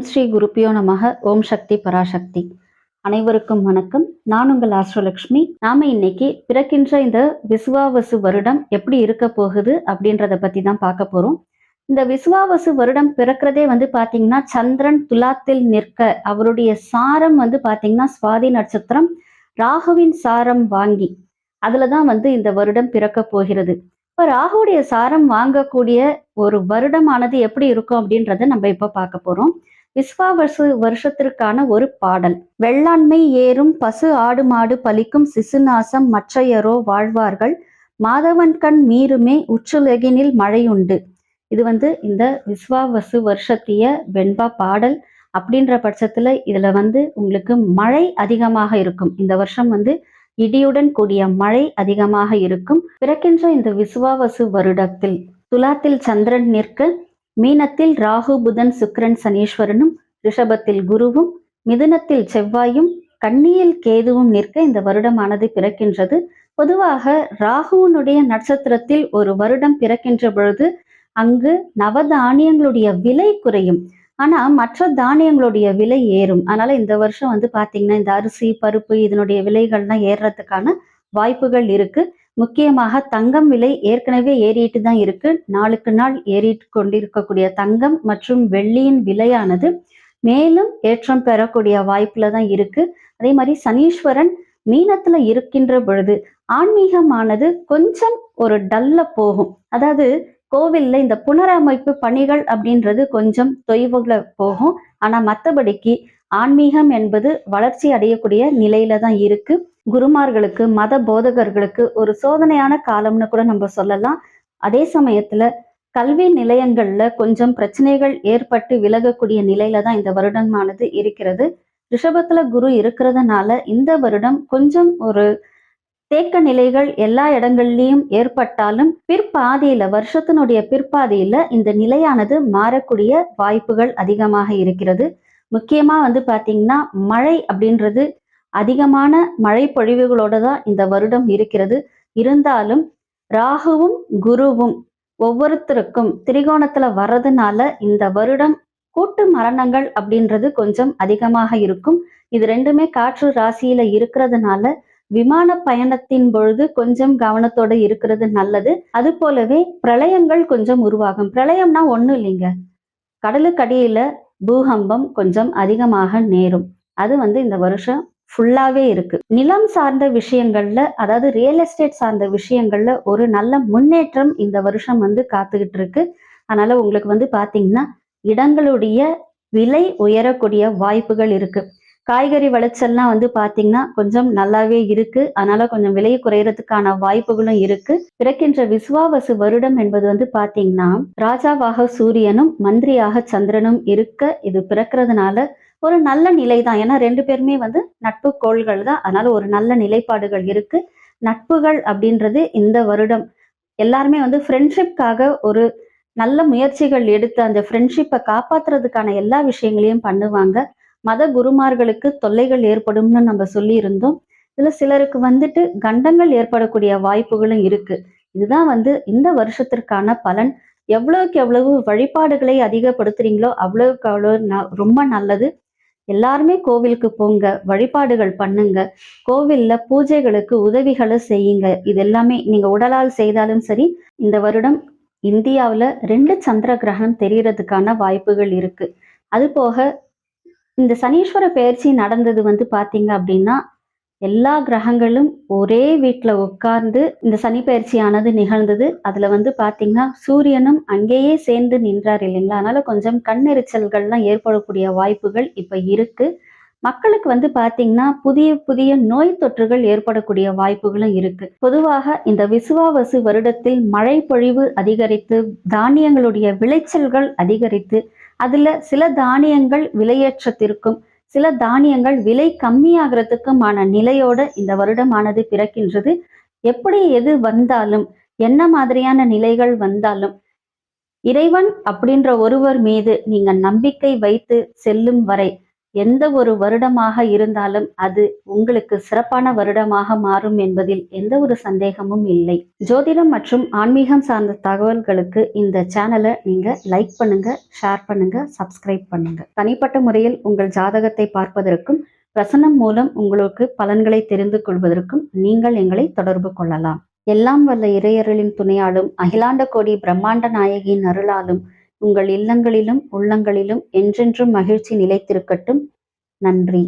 ஓம் ஸ்ரீ குருப்பியோ நமக. ஓம் சக்தி பராசக்தி. அனைவருக்கும் வணக்கம். நான் உங்கள் ஆஸ்ட்ரோலக்ஷ்மி நாம இன்னைக்கு பிறக்கின்ற இந்த விசுவாவசு வருடம் எப்படி இருக்க போகுது அப்படின்றத பத்தி தான் பார்க்க போறோம். இந்த விசுவாவசு வருடம் பிறக்கிறதே வந்து பாத்தீங்கன்னா சந்திரன் துலாத்தில் நிற்க அவருடைய சாரம் வந்து பாத்தீங்கன்னா சுவாதி நட்சத்திரம் ராகுவின் சாரம் வாங்கி அதுலதான் வந்து இந்த வருடம் பிறக்க போகிறது. இப்ப ராகுடைய சாரம் வாங்கக்கூடிய ஒரு வருடமானது எப்படி இருக்கும் அப்படின்றத நம்ம இப்ப பார்க்க போறோம். விஸ்வாவசு வருஷத்திற்கான ஒரு பாடல். வெள்ளாண்மை ஏறும் பசு ஆடு மாடு பலிக்கும் சிசுநாசம் மற்றையரோ வாழ்வார்கள். மாதவன் கண் மீறுமே உச்சுலகினில் மழையுண்டு இது வந்து இந்த விஸ்வாவசு வருஷத்திய வெண்பா பாடல். அப்படின்ற பட்சத்துல இதுல வந்து உங்களுக்கு மழை அதிகமாக இருக்கும். இந்த வருஷம் வந்து இடியுடன் கூடிய மழை அதிகமாக இருக்கும். பிறக்கின்ற இந்த விஸ்வாவசு வருடத்தில் துலாத்தில் சந்திரன் நிற்க மீனத்தில் ராகு புதன் சுக்ரன் சனீஸ்வரனும் ரிஷபத்தில் குருவும் மிதுனத்தில் செவ்வாயும் கண்ணியில் கேதுவும் நிற்க இந்த வருடமானது பிறக்கின்றது. பொதுவாக ராகுவனுடைய நட்சத்திரத்தில் ஒரு வருடம் பிறக்கின்ற பொழுது அங்கு நவதானியங்களுடைய விலை குறையும். ஆனா மற்ற தானியங்களுடைய விலை ஏறும். அதனால இந்த வருஷம் வந்து பாத்தீங்கன்னா இந்த அரிசி பருப்பு இதனுடைய விலைகள்லாம் ஏறுறதுக்கான வாய்ப்புகள் இருக்கு. முக்கியமாக தங்கம் விலை ஏற்கனவே ஏறிட்டு தான் இருக்கு. நாளுக்கு நாள் ஏறிட்டு கொண்டிருக்கக்கூடிய தங்கம் மற்றும் வெள்ளியின் விலையானது மேலும் ஏற்றம் பெறக்கூடிய வாய்ப்புல தான் இருக்கு. அதே மாதிரி சனீஸ்வரன் மீனத்துல இருக்கின்ற பொழுது ஆன்மீகமானது கொஞ்சம் ஒரு டல்ல போகும். அதாவது கோவில்ல இந்த புனரமைப்பு பணிகள் அப்படின்றது கொஞ்சம் தொய்வுல போகும். ஆனா மற்றபடிக்கு ஆன்மீகம் என்பது வளர்ச்சி அடையக்கூடிய நிலையில தான் இருக்கு. குருமார்களுக்கு மத போதகர்களுக்கு ஒரு சோதனையான காலம்னு கூட நம்ம சொல்லலாம். அதே சமயத்துல கல்வி நிலையங்கள்ல கொஞ்சம் பிரச்சனைகள் ஏற்பட்டு விலகக்கூடிய நிலையில தான் இந்த வருடமானது இருக்கிறது. ரிஷபத்துல குரு இருக்கிறதுனால இந்த வருடம் கொஞ்சம் ஒரு தேக்க நிலைகள் எல்லா இடங்கள்லயும் ஏற்பட்டாலும் பிற்பாதியில வருஷத்தினுடைய பிற்பாதியில இந்த நிலையானது மாறக்கூடிய வாய்ப்புகள் அதிகமாக இருக்கிறது. முக்கியமா வந்து பார்த்தீங்கன்னா மழை அப்படின்றது அதிகமான மழை பொழிவுகளோடு தான் இந்த வருடம் இருக்கிறது. இருந்தாலும் ராகுவும் குருவும் ஒவ்வொருத்தருக்கும் திரிகோணத்துல வர்றதுனால இந்த வருடம் கூட்டு மரணங்கள் அப்படின்றது கொஞ்சம் அதிகமாக இருக்கும். இது ரெண்டுமே காற்று ராசியில இருக்கிறதுனால விமான பயணத்தின் பொழுது கொஞ்சம் கவனத்தோட இருக்கிறது நல்லது. அது போலவே பிரளயங்கள் கொஞ்சம் உருவாகும். பிரளயம்னா ஒண்ணும் இல்லைங்க. கடலுக்கடியில பூகம்பம் கொஞ்சம் அதிகமாக நேரும். அது வந்து இந்த வருஷம் ஃபுல்லாவே இருக்கு. நிலம் சார்ந்த விஷயங்கள்ல அதாவது ரியல் எஸ்டேட் சார்ந்த விஷயங்கள்ல ஒரு நல்ல முன்னேற்றம் இந்த வருஷம் வந்து காத்துக்கிட்டு இருக்கு. அதனால உங்களுக்கு வந்து பாத்தீங்கன்னா இடங்களுடைய விலை உயரக்கூடிய வாய்ப்புகள் இருக்கு. காய்கறி விளைச்சல்லாம் வந்து பாத்தீங்கன்னா கொஞ்சம் நல்லாவே இருக்கு. அதனால கொஞ்சம் விலை குறையறதுக்கான வாய்ப்புகளும் இருக்கு. பிறக்கின்ற விசுவாவசு வருடம் என்பது வந்து பாத்தீங்கன்னா ராஜாவாக சூரியனும் மந்திரியாக சந்திரனும் இருக்க இது பிறக்கிறதுனால ஒரு நல்ல நிலை தான் ஏன்னா ரெண்டு பேருமே வந்து நட்பு கோள்கள் தான். அதனால ஒரு நல்ல நிலைப்பாடுகள் இருக்கு. நட்புகள் அப்படின்றது இந்த வருடம். எல்லாருமே வந்து ஃப்ரெண்ட்ஷிப்காக ஒரு நல்ல முயற்சிகள் எடுத்து அந்த ஃப்ரெண்ட்ஷிப்பை காப்பாத்துறதுக்கான எல்லா விஷயங்களையும் பண்ணுவாங்க. மத குருமார்களுக்கு தொல்லைகள் ஏற்படும்னு நம்ம சொல்லி இருந்தோம் இதுல சிலருக்கு வந்துட்டு கண்டங்கள் ஏற்படக்கூடிய வாய்ப்புகளும் இருக்கு. இதுதான் வந்து இந்த வருஷத்திற்கான பலன். எவ்வளவுக்கு எவ்வளவு வழிபாடுகளை அதிகப்படுத்துறீங்களோ அவ்வளவுக்கு அவ்வளவு ரொம்ப நல்லது. எல்லாருமே கோவிலுக்கு போங்க வழிபாடுகள் பண்ணுங்க. கோவில்ல பூஜைகளுக்கு உதவிகளை செய்யுங்க. இது எல்லாமே நீங்க உடலால் செய்தாலும் சரி இந்த வருடம் இந்தியாவில் ரெண்டு சந்திர கிரகணம் தெரியறதுக்கான வாய்ப்புகள் இருக்கு. அது போக இந்த சனீஸ்வர பயிற்சி நடந்தது வந்து பார்த்தீங்க அப்படின்னா எல்லா கிரகங்களும் ஒரே வீட்டில் உட்கார்ந்து இந்த சனி பயிற்சியானது நிகழ்ந்தது. அதில் வந்து பார்த்தீங்கன்னா சூரியனும் அங்கேயே சேர்ந்து நின்றார் இல்லைங்களா? அதனால கொஞ்சம் கண்ணெரிச்சல்கள்லாம் ஏற்படக்கூடிய வாய்ப்புகள் இப்போ இருக்கு. மக்களுக்கு வந்து பார்த்தீங்கன்னா புதிய புதிய நோய் தொற்றுகள் ஏற்படக்கூடிய வாய்ப்புகளும் இருக்கு. பொதுவாக இந்த விசுவாவசு வருடத்தில் மழை பொழிவு அதிகரித்து தானியங்களுடைய விளைச்சல்கள் அதிகரித்து அதுல சில தானியங்கள் விலையேற்றத்திற்கும் சில தானியங்கள் விலை கம்மியாகிறதுக்குமான நிலையோட இந்த வருடமானது பிறக்கின்றது. எப்படி எது வந்தாலும் என்ன மாதிரியான நிலைகள் வந்தாலும் இறைவன் அப்படின்ற ஒருவர் மீது நீங்க நம்பிக்கை வைத்து செல்லும் வரை எந்த ஒரு வருடமாக இருந்தாலும் அது உங்களுக்கு சிறப்பான வருடமாக மாறும் என்பதில் எந்த ஒரு சந்தேகமும் இல்லை. ஜோதிடம் மற்றும் ஆன்மீகம் சார்ந்த தகவல்களுக்கு இந்த சேனலை நீங்க லைக் பண்ணுங்க ஷேர் பண்ணுங்க சப்ஸ்கிரைப் பண்ணுங்க. தனிப்பட்ட முறையில் உங்கள் ஜாதகத்தை பார்ப்பதற்கும் பிரசனம் மூலம் உங்களுக்கு பலன்களை தெரிந்து கொள்வதற்கும் நீங்கள் எங்களை தொடர்பு கொள்ளலாம். எல்லாம் வல்ல இறையருளின் துணையாலும் அகிலாண்ட கோடி பிரம்மாண்ட நாயகியின் அருளாலும் உங்கள் இல்லங்களிலும் உள்ளங்களிலும் என்றென்றும் மகிழ்ச்சி நிலைத்திருக்கட்டும். நன்றி.